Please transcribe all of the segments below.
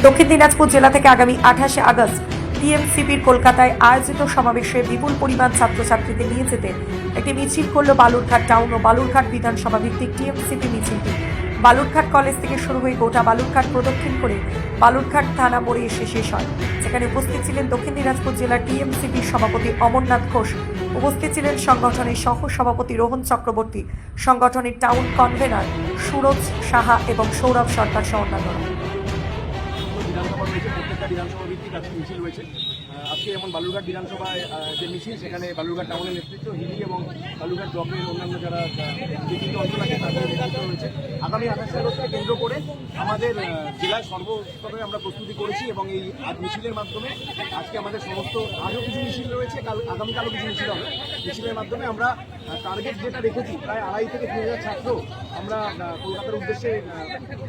দক্ষিণ দিনাজপুর জেলা থেকে আগামী আঠাশে আগস্ট টিএমসিপির কলকাতায় আয়োজিত সমাবেশে বিপুল পরিমাণ ছাত্রছাত্রীদের নিয়ে যেতে একটি মিছিল করল বালুরঘাট টাউন ও বালুরঘাট বিধানসভা ভিত্তিক টিএমসিপি মিছিলটি। বালুরঘাট কলেজ থেকে শুরু হয়ে গোটা বালুরঘাট প্রদক্ষিণ করে বালুরঘাট থানা মোড়ে এসে শেষ হয়। সেখানে উপস্থিত ছিলেন দক্ষিণ দিনাজপুর জেলার টিএমসিপির সভাপতি অমরনাথ ঘোষ। উপস্থিত ছিলেন সংগঠনের সহ সভাপতি রোহন চক্রবর্তী, সংগঠনের টাউন কনভেনার সুরজ সাহা এবং সৌরভ সরকার সহ অন্যান্যরা। বিধানসভা ভিত্তিক আজকে মিছিল রয়েছে আজকে যেমন বালুরঘাট বিধানসভায় যে মিছিল, সেখানে বালুরঘাট টাউনের নেতৃত্ব হিলি এবং বালুরঘাট ব্লকের অন্যান্য যারা বিভিন্ন অঞ্চল আছে, তাদের নেতৃত্ব রয়েছে। আগামী আঠাশে আগস্টকে কেন্দ্র করে আমাদের জেলায় সর্বস্তরে আমরা প্রস্তুতি করেছি এবং এই মিছিলের মাধ্যমে আজকে আমাদের সমস্ত, আরও কিছু মিছিল রয়েছে, কাল, আগামীকালও কিছু মিছিল হবে। মিছিলের মাধ্যমে আমরা টার্গেট যেটা রেখেছি, প্রায় আড়াই থেকে তিন হাজার ছাত্র আমরা কলকাতার উদ্দেশ্যে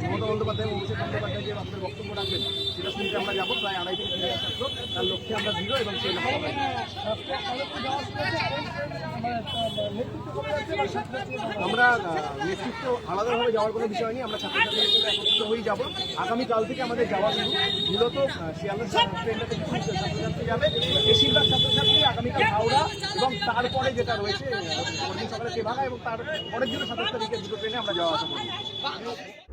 মমতা বন্দ্যোপাধ্যায় এবং অভিষেক বন্দ্যোপাধ্যায় যে আমাদের বক্তব্য রাখবেন, সেটা শুনতে আমরা যাব। প্রায় আড়াই থেকে তিন হাজার ছাত্র, তার লক্ষ্যে আমরা দৃঢ় এবং সেই লক্ষ্যে আমরা নেতৃত্ব আলাদাভাবে যাওয়ার কোনো বিষয় নেই, আমরা ছাত্রছাত্রীদের সাথে একত্রিত হয়েই যাব। আগামীকাল থেকে আমাদের যাওয়া শুরু। মূলত শিয়ালদা ট্রেনটাতে থেকে ছাত্রছাত্রী যাবে। বেশিরভাগ ছাত্রছাত্রী আগামীকাল হাওড়া এবং তারপরে যেটা রয়েছে পরদিন সকালে সেভাগা এবং তার পরের জন্য তারিখে দুটো ট্রেনে আমরা যাওয়া আসা করব।